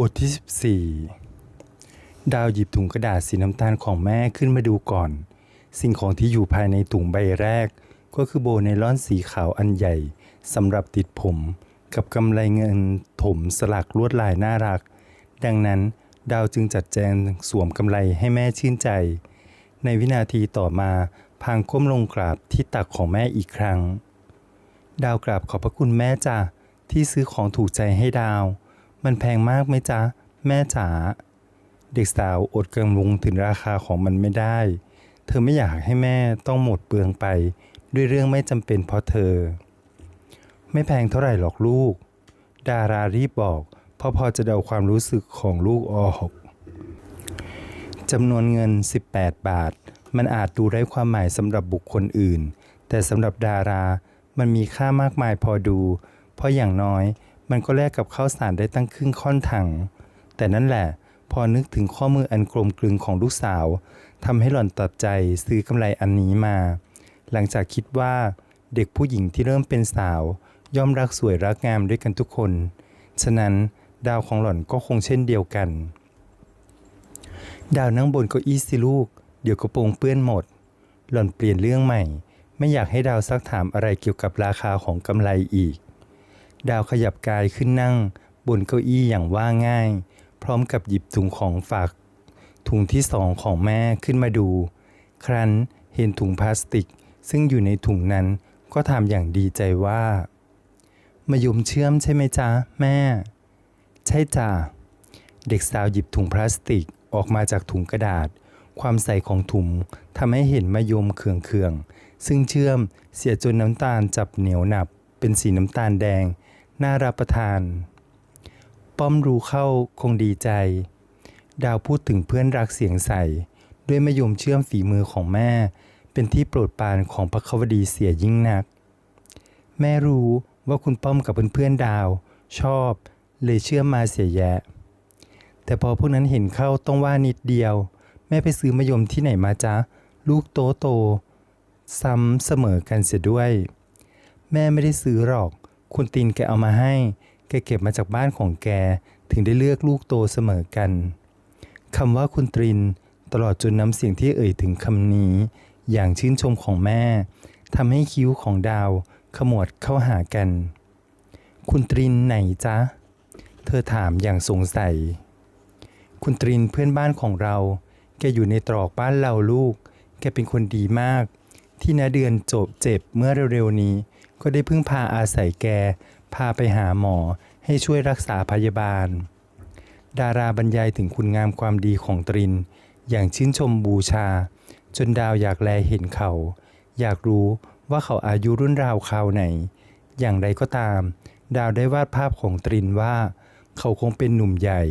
บทที่ 14 ดาวหยิบถุงกระดาษสีน้ำตาลของแม่ขึ้นมาดูก่อน สิ่งของที่อยู่ภายในถุงใบแรก ก็คือโบไนล่อนสีขาวอันใหญ่สำหรับติดผม กับกำไลเงินถมสลักลวดลายน่ารัก ดังนั้นดาวจึงจัดแจงสวมกำไรให้แม่ชื่นใจ ในวินาทีต่อมาพางก้มลงกราบที่ตักของแม่อีกครั้ง ดาวกราบขอบพระคุณแม่จ้ะที่ซื้อของถูกใจให้ดาว มันแพงมากไหมจ๊ะ แม่จ๋า เด็กสาวอดกำลงถึงราคาของมันไม่ได้ เธอไม่อยากให้แม่ต้องหมดเปลืองไป ด้วยเรื่องไม่จำเป็นเพราะเธอ ไม่แพงเท่าไหร่หรอกลูก ดารารีบบอกเพราะพอจะเดาความรู้สึกของลูกออกจำนวนเงิน 18 บาท มันอาจดูไร้ความหมายสำหรับบุคคลอื่น แต่สำหรับดารา มันมีค่ามากมายพอดู เพราะอย่างน้อย มันก็แลกกับข้าวสารได้ตั้งครึ่งค่อนถัง แต่นั่นแหละพอนึกถึงข้อมืออันกลมกลึงของลูกสาวทำให้หล่อนตัดใจซื้อกำไรอันนี้มา หลังจากคิดว่าเด็กผู้หญิงที่เริ่มเป็นสาว ย่อมรักสวยรักงามด้วยกันทุกคน ฉะนั้นดาวของหล่อนก็คงเช่นเดียวกัน ดาวนั่งบนเก้าอี้สิลูก เดี๋ยวกระโปรงเปื้อนหมด หล่อนเปลี่ยนเรื่องใหม่ ไม่อยากให้ดาวซักถามอะไรเกี่ยวกับราคาของกำไรอีก ดาวขยับกายขึ้นนั่ง บนเก้าอี้อย่างว่าง่าย พร้อมกับหยิบถุงของฝากถุงที่สองของแม่ขึ้นมาดู ครั้นเห็นถุงพลาสติก ซึ่งอยู่ในถุงนั้นก็ถามอย่างดีใจว่ามายมเชื่อมใช่ไหมจ๊ะ แม่ ใช่จ้ะเด็กสาวหยิบถุงพลาสติกออกมาจากถุงกระดาษ ความใสของถุงทำให้เห็นมะยมเคืองๆซึ่งเชื่อมเสียจนน้ำตาลจับเหนียวหนับ เป็นสีน้ำตาลแดง น่ารับประทาน ป้อมรู้เข้าคงดีใจ ดาวพูดถึงเพื่อนรักเสียงใส ด้วยมะยมเชื่อมฝีมือของแม่ เป็นที่โปรดปรานของพระควดีเสียยิ่งนัก แม่รู้ว่าคุณป้อมกับเพื่อนๆดาว ชอบ เลยเชื่อมมาเสียแยะ แต่พอพวกนั้นเห็นเข้าต้องว่านิดเดียว แม่ไปซื้อมะยมที่ไหนมาจ๊ะ ลูกโตโต ซ้ำเสมอกันเสียด้วย แม่ไม่ได้ซื้อหรอก คุณตินแกเอามาให้ แกเก็บมาจากบ้านของแกถึงได้เลือกลูกโตเสมอกันคำว่าคุณตรินตลอดจนน้ำเสียงที่เอ่ยถึงคำนี้ อย่างชื่นชมของแม่ทำให้คิ้วของดาวขมวดเข้าหากัน คุณตรินไหนจ๊ะ เธอถามอย่างสงสัย คุณตรินเพื่อนบ้านของเรา แกอยู่ในตรอกบ้านเราลูก แกเป็นคนดีมาก ที่นาเดือนจบเจ็บเมื่อเร็วๆนี้ ก็ได้พึ่งพาอาศัยแก พาไปหาหมอให้ช่วยรักษาพยาบาล ดาราบรรยายถึงคุณงามความดีของตริน อย่างชื่นชมบูชา จนดาวอยากแลเห็นเขา อยากรู้ว่าเขาอายุรุ่นราวคราวไหน อย่างไรก็ตาม ดาวได้วาดภาพของตรินว่า เขาคงเป็นหนุ่มใหญ่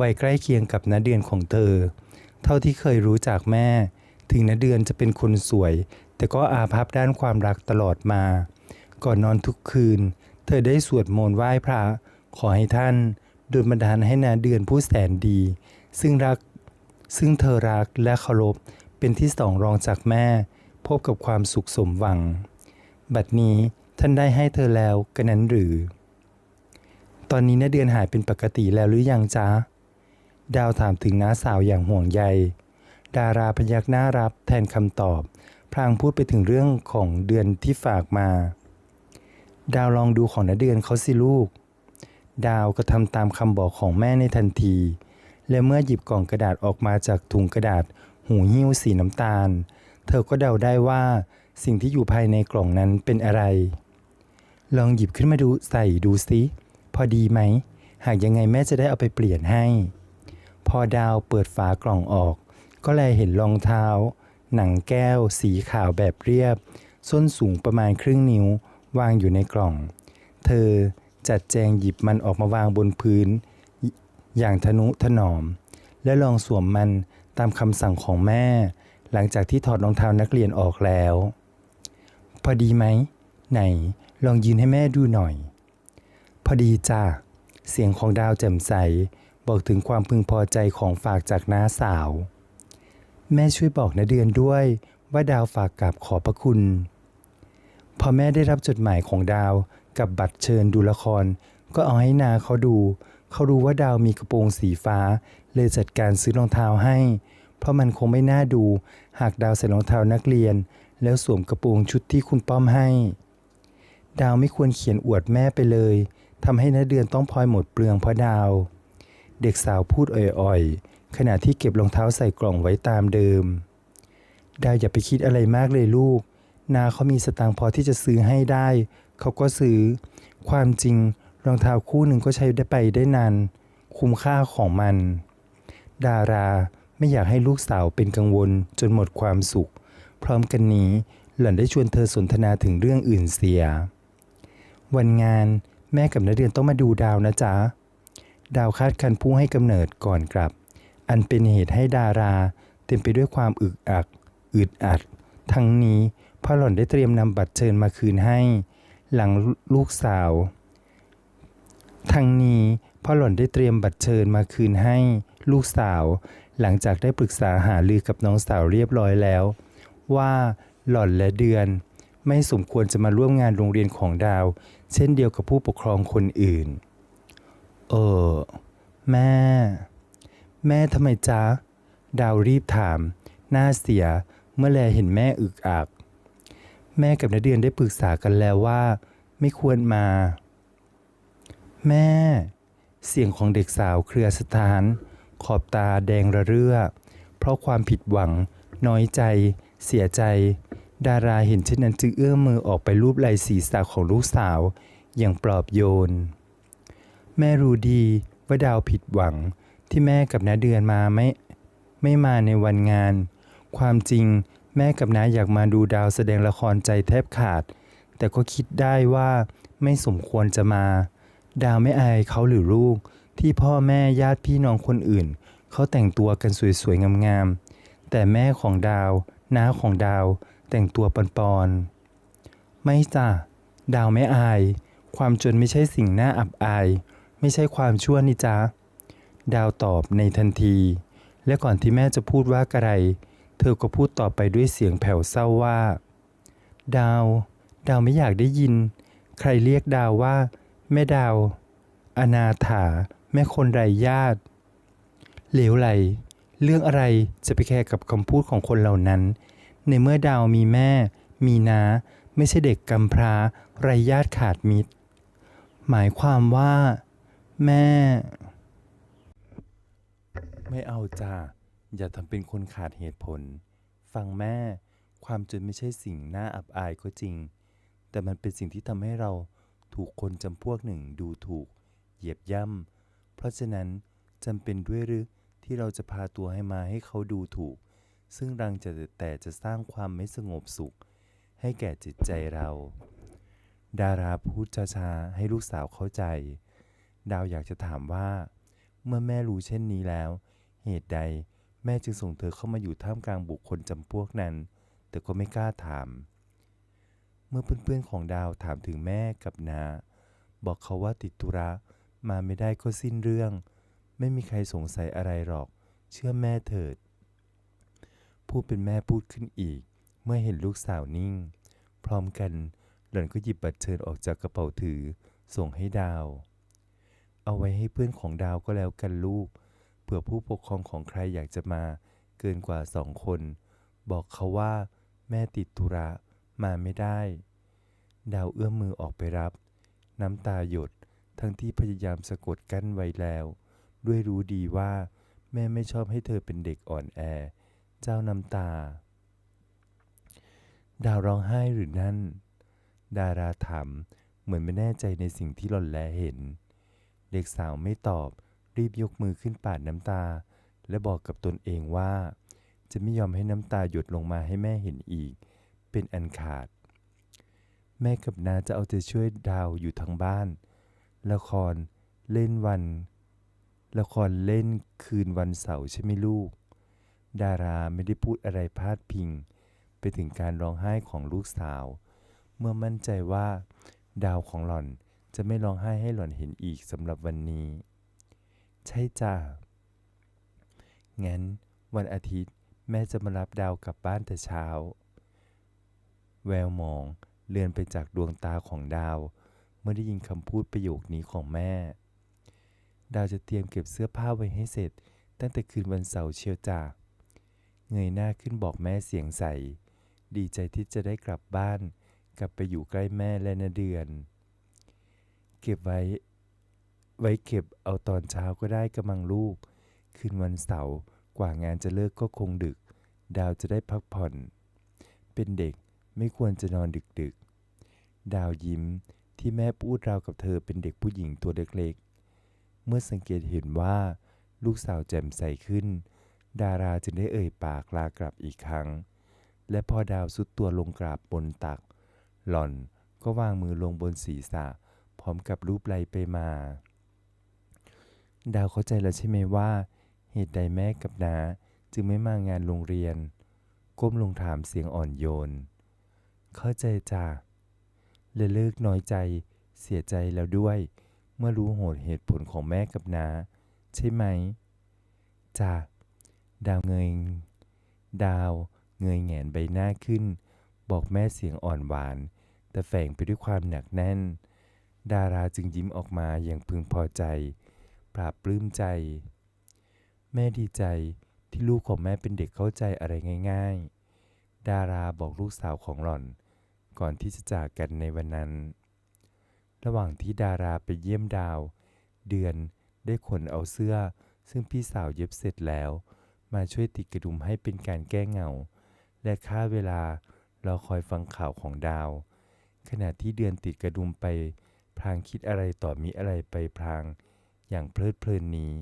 วัยใกล้เคียงกับนาเดือนของเธอ เท่าที่เคยรู้จากแม่ ถึงนาเดือนจะเป็นคนสวย แต่ก็อาภัพด้านความรักตลอดมา ก่อนนอนทุกคืน เธอได้สวดมนต์ไหว้พระ ขอให้ท่านโดลบันดาลให้นาเดือนผู้แสนดี ซึ่งรักซึ่งเธอรักและเคารพเป็นที่สองรองจากแม่ พบกับความสุขสมหวัง บัดนี้ท่านได้ให้เธอแล้วกันนั้นหรือ ตอนนี้นาเดือนหายเป็นปกติแล้วหรือยังจ๊ะ ดาวถามถึงน้าสาวอย่างห่วงใย ดาราพยักหน้ารับแทนคำตอบ พลางพูดไปถึงเรื่องของเดือนที่ฝากมา ดาวลองดูของนเดือนเขาสิลูก ดาวก็ทำตามคำบอกของแม่ในทันที และเมื่อหยิบกล่องกระดาษออกมาจากถุงกระดาษ หูหิ้วสีน้ำตาล เธอก็เดาได้ว่าสิ่งที่อยู่ภายในกล่องนั้นเป็นอะไร ลองหยิบขึ้นมาดูใส่ดูสิพอดีไหม หากยังไงแม่จะได้เอาไปเปลี่ยนให้ พอดาวเปิดฝากล่องออก ก็เลยเห็นรองเท้า หนังแก้ว สีขาวแบบเรียบ ส้นสูงประมาณครึ่งนิ้ว วางอยู่ในกล่อง เธอจัดแจงหยิบมันออกมาวางบนพื้น อย่างทนุถนอม และลองสวมมันตามคำสั่งของแม่ หลังจากที่ถอดรองเท้านักเรียนออกแล้ว พอดีไหม ไหน ลองยืนให้แม่ดูหน่อย พอดีจ้าเสียงของดาวแจ่มใส บอกถึงความพึงพอใจของฝากจากน้าสาว แม่ช่วยบอกนะเดือนด้วยว่าดาวฝากกราบขอบพระคุณ พอแม่ได้รับจดหมายของดาวกับบัตรเชิญดูละคร ก็เอาให้นาเขาดู เขารู้ว่าดาวมีกระโปรงสีฟ้า เลยจัดการซื้อรองเท้าให้ เพราะมันคงไม่น่าดู หากดาวใส่รองเท้านักเรียน แล้วสวมกระโปรงชุดที่คุณป้อมให้ ดาวไม่ควรเขียนอวดแม่ไปเลยทำให้นาเดือนต้องพลอยหมดเปลืองเพราะดาว เด็กสาวพูดอ่อยๆ ขณะที่เก็บรองเท้าใส่กล่องไว้ตามเดิม ดาวอย่าไปคิดอะไรมากเลยลูก นาเขามีสตางค์พอที่จะซื้อให้ได้ เขาก็ซื้อ ความจริงรองเท้าคู่หนึ่งก็ใช้ได้ไปได้นาน คุ้มค่าของมัน ดาราไม่อยากให้ลูกสาวเป็นกังวลจนหมดความสุข พร้อมกันนี้หล่อนได้ชวนเธอสนทนาถึงเรื่องอื่นเสีย วันงานแม่กับนักเรียนต้องมาดูดาวนะจ๊ะ ดาวคาดคันผู้ให้กำเนิดก่อนกลับ อันเป็นเหตุให้ดารา เต็มไปด้วยความอึกอัก อึดอัด ทั้งนี้พ่อหล่อนได้เตรียมนำบัตรเชิญมาคืนให้ หลังลูกสาว ทั้งนี้พ่อหล่อนได้เตรียมบัตรเชิญมาคืนให้ลูกสาว หลังจากได้ปรึกษาหารือกับน้องสาวเรียบร้อยแล้ว ว่าหล่อนและเดือน ไม่สมควรจะมาร่วมงานโรงเรียนของดาว เช่นเดียวกับผู้ปกครองคนอื่น เออ แม่ แม่ทำไมจ๊ะ ดาวรีบถาม หน้าเสียเมื่อแลเห็นแม่อึกอัก แม่กับนเดือนได้ปรึกษากันแล้วว่า ไม่ควรมา แม่ เสียงของเด็กสาวเครือสถาน ขอบตาแดงระเรื่อ เพราะความผิดหวัง น้อยใจ เสียใจ ดาราเห็นเช่นนั้นจึงเอื้อมมือออกไปรูปไหล่ศีรษะของลูกสาว อย่างปลอบโยน แม่รู้ดีว่าดาวผิดหวัง ที่แม่กับน้าเดือนมาไม่ไม่มาในวันงาน ความจริงแม่กับน้าอยากมาดูดาวแสดงละครใจแทบขาด แต่ก็คิดได้ว่าไม่สมควรจะมา ดาวไม่อายเขาหรือลูก ที่พ่อแม่ญาติพี่น้องคนอื่น เขาแต่งตัวกันสวยๆงามๆแต่แม่ของดาว น้าของดาว แต่งตัวปอนๆไม่จ้ะดาวไม่อาย ความจนไม่ใช่สิ่งน่าอับอาย ไม่ใช่ความชั่วนี่จ๊ะ ดาวตอบในทันที และก่อนที่แม่จะพูดว่ากระไร เธอก็พูดต่อไปด้วยเสียงแผ่วเศร้าว่า ดาว ดาวไม่อยากได้ยิน ใครเรียกดาวว่า แม่ดาว อนาถา แม่คนไร้ญาติ เหลวไหล เรื่องอะไรจะไปแคร์กับคำพูดของคนเหล่านั้น ในเมื่อดาวมีแม่ มีน้าไม่ใช่เด็กกำพร้าไร้ญาติขาดมิตร หมายความว่า แม่ ไม่เอาจ้าอย่าทำเป็นคนขาดเหตุผล ฟังแม่ ความจนไม่ใช่สิ่งน่าอับอายก็จริง แต่มันเป็นสิ่งที่ทำให้เราถูกคนจำพวกหนึ่งดูถูก เหยียบย่ำ เพราะฉะนั้นจำเป็นด้วยหรือที่เราจะพาตัวให้มาให้เขาดูถูก ซึ่งรังจะแต่จะสร้างความไม่สงบสุข ให้แก่จิตใจเรา ดาราพูดช้าๆให้ลูกสาวเข้าใจ ดาวอยากจะถามว่า เมื่อแม่รู้เช่นนี้แล้ว เหตุใดแม่จึงส่งเธอเข้ามาอยู่ท่ามกลางบุคคลจำพวกนั้น แต่ก็ไม่กล้าถาม เมื่อเพื่อนๆของดาวถามถึงแม่กับนา บอกเขาว่าติดธุระมาไม่ได้ก็สิ้นเรื่อง ไม่มีใครสงสัยอะไรหรอก เชื่อแม่เถิด ผู้เป็นแม่พูดขึ้นอีก เมื่อเห็นลูกสาวนิ่ง พร้อมกันหล่อนก็หยิบบัตรเชิญออกจากกระเป๋าถือ ส่งให้ดาว เอาไว้ให้เพื่อนของดาวก็แล้วกันลูก ผื่อผู้ปกครองของใครอยากจะมาเกินกว่าสองคน บอกเขาว่าแม่ติดธุระมาไม่ได้ ดาวเอื้อมมือออกไปรับ น้ำตาหยดทั้งที่พยายามสะกดกั้นไว้แล้ว ด้วยรู้ดีว่าแม่ไม่ชอบให้เธอเป็นเด็กอ่อนแอ เจ้าน้ำตา ดาวร้องไห้หรือนั่น ดาราถามเหมือนไม่แน่ใจในสิ่งที่หล่อนแลเห็น เด็กสาวไม่ตอบ รีบยกมือขึ้นปาดน้ำตา และบอกกับตนเองว่า จะไม่ยอมให้น้ำตาหยดลงมาให้แม่เห็นอีก เป็นอันขาด แม่กับนาจะเอาใจช่วยดาวอยู่ทั้งบ้าน ละครเล่นวัน ละครเล่นคืนวันเสาร์ใช่ไหมลูก ดาราไม่ได้พูดอะไรพาดพิง ไปถึงการร้องไห้ของลูกสาว เมื่อมั่นใจว่า ดาวของหล่อนจะไม่ร้องไห้ให้หล่อนเห็นอีกสำหรับวันนี้ ใช่จ้างั้นวันอาทิตย์แม่จะมารับดาวกลับบ้านแต่เช้า แววมองเลือนไปจากดวงตาของดาว เมื่อได้ยินคำพูดประโยคนี้ของแม่ ดาวจะเตรียมเก็บเสื้อผ้าไว้ให้เสร็จ ตั้งแต่คืนวันเสาร์เชียวจ้าเงยหน้าขึ้นบอกแม่เสียงใส ดีใจที่จะได้กลับบ้าน กลับไปอยู่ใกล้แม่และนาเดือน เก็บไว้ ไว้เก็บเอาตอนเช้าก็ได้กระมังลูก คืนวันเสาร์กว่างานจะเลิกก็คงดึก ดาวจะได้พักผ่อน เป็นเด็กไม่ควรจะนอนดึกๆดาวยิ้มที่แม่พูดราวกับเธอเป็นเด็กผู้หญิงตัวเล็กๆ เมื่อสังเกตเห็นว่า ลูกสาวแจ่มใสขึ้น ดาราจึงได้เอ่ยปากลากลับอีกครั้ง และพอดาวสุดตัวลงกราบบนตัก หล่อนก็วางมือลงบนศีรษะ พร้อมกับรูปไลไปมา ดาวเข้าใจแล้วใช่ไหมว่า เหตุใดแม่กับนาจึงไม่มางานโรงเรียน ก้มลงถามเสียงอ่อนโยน เข้าใจจ้ะและเลิกน้อยใจเสียใจแล้วด้วย เมื่อรู้โหดเหตุผลของแม่กับนาใช่ไหมจ้ะดาวเงย ดาวเงยแงนใบหน้าขึ้น บอกแม่เสียงอ่อนหวาน แต่แฝงไปด้วยความหนักแน่น ดาราจึงยิ้มออกมาอย่างพึงพอใจ ปราบปลื้มใจ แม่ดีใจที่ลูกของแม่เป็นเด็กเข้าใจอะไรง่าย ๆ ดาราบอกลูกสาวของหล่อน ก่อนที่จะจากกันในวันนั้น ระหว่างที่ดาราไปเยี่ยมดาว เดือนได้ขนเอาเสื้อ ซึ่งพี่สาวเย็บเสร็จแล้ว มาช่วยติดกระดุมให้เป็นการแก้เหงา และค่าเวลารอคอยฟังข่าวของดาว ขณะที่เดือนติดกระดุมไป พลางคิดอะไรต่อมีอะไรไปพลาง อย่างเพลิดเพลินนี้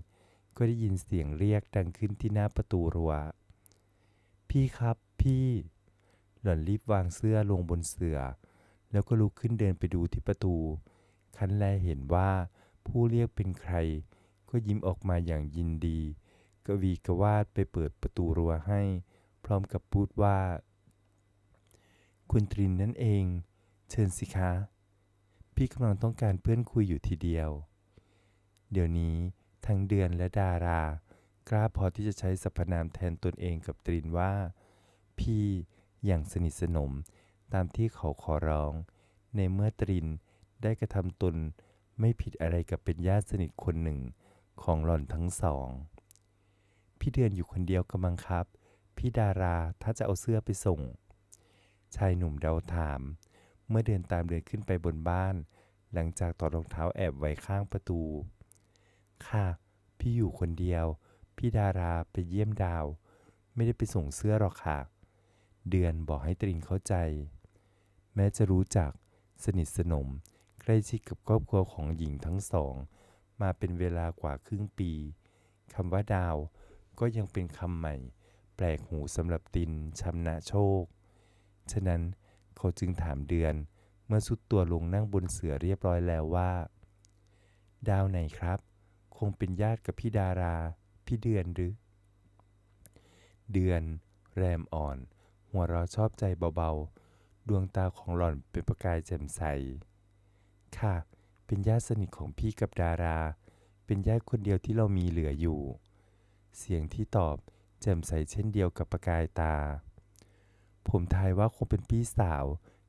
ก็ได้ยินเสียงเรียกดังขึ้นที่หน้าประตูรั้วพี่ครับพี่ หล่อนรีบวางเสื้อลงบนเสื่อ แล้วก็ลุกขึ้นเดินไปดูที่ประตู คันแลเห็นว่าผู้เรียกเป็นใคร ก็ยิ้มออกมาอย่างยินดี กวีกวาดไปเปิดประตูรั้วให้ พร้อมกับพูดว่า คุณตรินนั่นเอง เชิญสิคะ พี่กำลังต้องการเพื่อนคุยอยู่ทีเดียว เดี๋ยวนี้ทั้งเดือนและดารากล้าพอที่จะใช้สรรพนามแทนตนเองกับตรินว่า พี่อย่างสนิทสนมตามที่เขาขอร้อง ในเมื่อตรินได้กระทำตนไม่ผิดอะไรกับเป็นญาติสนิทคนหนึ่งของหล่อนทั้งสอง พี่เดือนอยู่คนเดียวกำลังครับ พี่ดาราถ้าจะเอาเสื้อไปส่ง ชายหนุ่มเดาถาม เมื่อเดินตามเดินขึ้นไปบนบ้าน หลังจากถอดรองเท้าแอบไว้ข้างประตู ค่ะ พี่อยู่คนเดียว พี่ดาราไปเยี่ยมดาว ไม่ได้ไปส่งเสื้อหรอกค่ะ เดือนบอกให้ตรินเข้าใจ แม้จะรู้จักสนิทสนม ใกล้ชิดกับครอบครัวของหญิงทั้งสอง มาเป็นเวลากว่าครึ่งปีคำว่าดาวก็ยังเป็นคำใหม่ แปลกหูสำหรับตินชำนะโชค ฉะนั้นเขาจึงถามเดือนเมื่อสุดตัวลงนั่งบนเสือเรียบร้อยแล้วว่า ดาวไหนครับ คงเป็นญาติกับพี่ดารา พี่เดือนหรือ เดือน แรมอ่อน หัวเราะชอบใจเบาๆ ดวงตาของหล่อนเป็นประกายแจ่มใส ค่ะ เป็นญาติสนิทของพี่กับดารา เป็นญาติคนเดียวที่เรามีเหลืออยู่ เสียงที่ตอบแจ่มใสเช่นเดียวกับประกายตา ผมทายว่าคงเป็นพี่สาว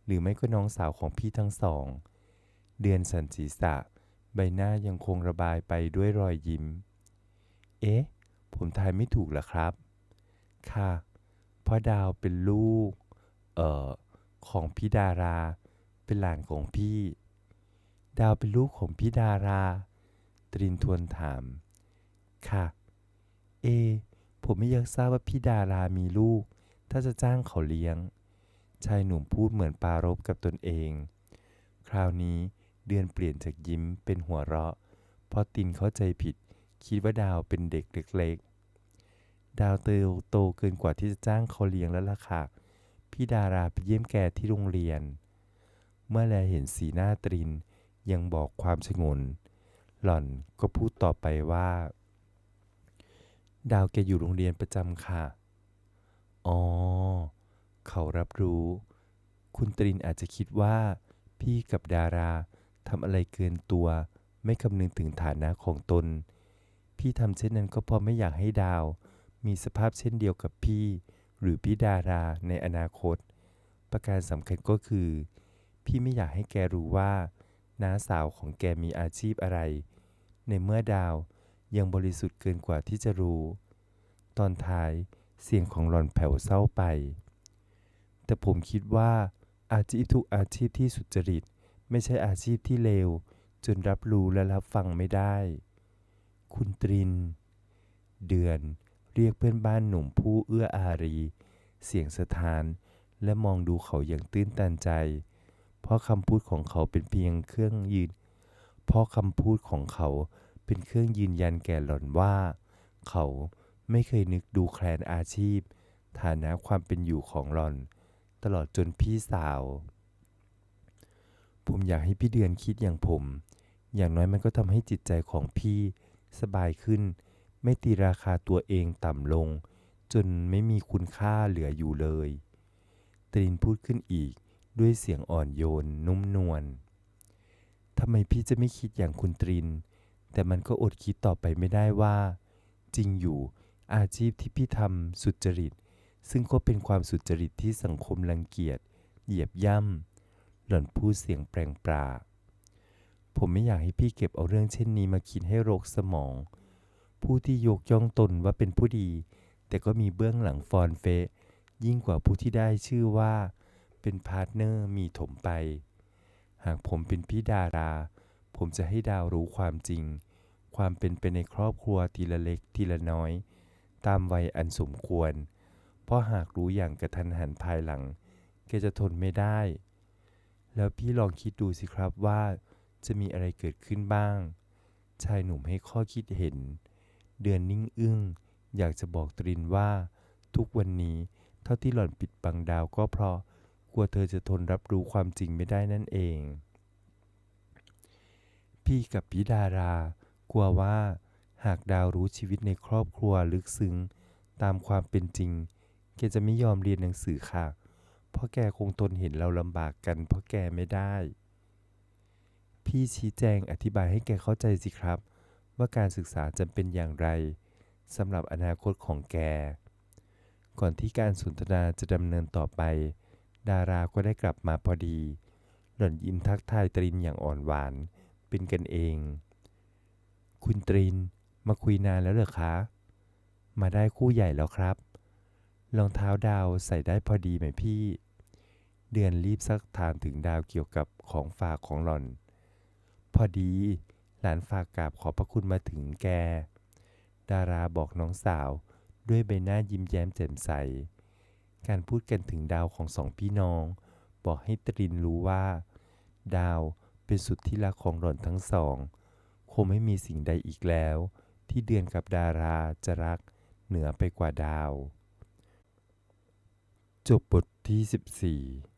หรือไม่ก็น้องสาวของพี่ทั้งสอง เดือนสันศีษะ ใบหน้ายังคงระบายไปด้วยรอยยิ้ม เอ๊ะ ผมทายไม่ถูกหรอครับ ค่ะเพราะดาวเป็นลูก เอ่อ ของพี่ดารา เป็นหลานของพี่ ดาวเป็นลูกของพี่ดารา ตรินทวนถาม ค่ะ เอ ผมไม่อยากทราบว่าพี่ดารามีลูก ถ้าจะจ้างเขาเลี้ยง ชายหนุ่มพูดเหมือนปารบกับตนเอง คราวนี้ เดือนเปลี่ยนจากยิ้มเป็นหัวเราะ เพราะตินเข้าใจผิด คิดว่าดาวเป็นเด็กเล็กๆ ดาวเติบโตเกินกว่าที่จะจ้างเขาเลี้ยงแล้วล่ะค่ะ พี่ดาราไปเยี่ยมแกที่โรงเรียน เมื่อแลเห็นสีหน้าตรินยังบอกความชงน หล่อนก็พูดต่อไปว่า ดาวแกอยู่โรงเรียนประจำค่ะ อ๋อ เขารับรู้ คุณตรินอาจจะคิดว่า พี่กับดารา ทำอะไรเกินตัว ไม่คำนึงถึงฐานะของตน พี่ทำเช่นนั้นก็เพราะไม่อยากให้ดาว มีสภาพเช่นเดียวกับพี่ หรือพี่ดาราในอนาคต ประการสำคัญก็คือ พี่ไม่อยากให้แกรู้ว่าน้าสาวของแกมีอาชีพอะไร ในเมื่อดาวยังบริสุทธิ์เกินกว่าที่จะรู้ ตอนท้ายเสียงของหล่อนแผ่วเศร้าไป แต่ผมคิดว่าอาชีพทุกอาชีพที่สุจริต ไม่ใช่อาชีพที่เลว จนรับรู้และรับฟังไม่ได้ คุณตริน เดือนเรียกเพื่อนบ้านหนุ่มผู้เอื้ออารี เสียงสถานและมองดูเขาอย่างตื้นตันใจ เพราะคำพูดของเขาเป็นเพียงเครื่องยืน เพราะคำพูดของเขาเป็นเครื่องยืนยันแก่หล่อนว่า เขาไม่เคยนึกดูแคลนอาชีพ ฐานะความเป็นอยู่ของหล่อน ตลอดจนพี่สาว ผมอยากให้พี่เดือนคิดอย่างผม อย่างน้อยมันก็ทำให้จิตใจของพี่สบายขึ้น ไม่ตีราคาตัวเองต่ำลง จนไม่มีคุณค่าเหลืออยู่เลย ตรินพูดขึ้นอีกด้วยเสียงอ่อนโยนนุ่มนวลทำไมพี่จะไม่คิดอย่างคุณตริน แต่มันก็อดคิดต่อไปไม่ได้ว่า จริงอยู่อาชีพที่พี่ทำสุจริต ซึ่งก็เป็นความสุจริตที่สังคมรังเกียจ เหยียบย่ำ หล่อนพูดเสียงแปลงปราผมไม่อยากให้พี่เก็บเอาเรื่องเช่นนี้มาคิดให้โรคสมอง ผู้ที่ยกย่องตนว่าเป็นผู้ดี แต่ก็มีเบื้องหลังฟอนเฟะยิ่งกว่าผู้ที่ได้ชื่อว่า เป็นพาร์ทเนอร์มีถมไป หากผมเป็นพี่ดารา ผมจะให้ดาวรู้ความจริง ความเป็นไปในครอบครัวทีละเล็กทีละน้อย ตามวัยอันสมควร เพราะหากรู้อย่างกระทันหันภายหลังแกจะทนไม่ได้ แล้วพี่ลองคิดดูสิครับว่าจะมีอะไรเกิดขึ้นบ้าง ชายหนุ่มให้ข้อคิดเห็น เดือนนิ่งอึ้งอยากจะบอกตรินว่า ทุกวันนี้เท่าที่หล่อนปิดบังดาวก็เพราะกลัวเธอจะทนรับรู้ความจริงไม่ได้นั่นเอง พี่กับพี่ดารากลัวว่า หากดาวรู้ชีวิตในครอบครัวลึกซึ้ง ตามความเป็นจริงแกจะไม่ยอมเรียนหนังสือค่ะ เพราะแกคงทนเห็นเราลำบากกัน เพราะแกไม่ได้ พี่ชี้แจงอธิบายให้แกเข้าใจสิครับ ว่าการศึกษาจำเป็นอย่างไรสำหรับอนาคตของแก ก่อนที่การสนทนาจะดำเนินต่อไป ดาราก็ได้กลับมาพอดี หล่อนยิ้มทักทายตรินอย่างอ่อนหวาน เป็นกันเอง คุณตรินมาคุยนานแล้วเหรอคะ มาได้คู่ใหญ่แล้วครับ รองเท้าดาวใส่ได้พอดีไหมพี่ เดือนรีบซักถามถึงดาวเกี่ยวกับของฝากของหล่อน พอดี หลานฝากกราบขอพระคุณมาถึงแก ดาราบอกน้องสาวด้วยใบหน้ายิ้มแย้มแจ่มใส การพูดกันถึงดาวของสองพี่น้อง บอกให้ตรินรู้ว่า ดาวเป็นสุดที่รักของหล่อนทั้งสอง คงไม่มีสิ่งใดอีกแล้ว ที่เดือนกับดาราจะรักเหนือไปกว่าดาว จบบทที่ 14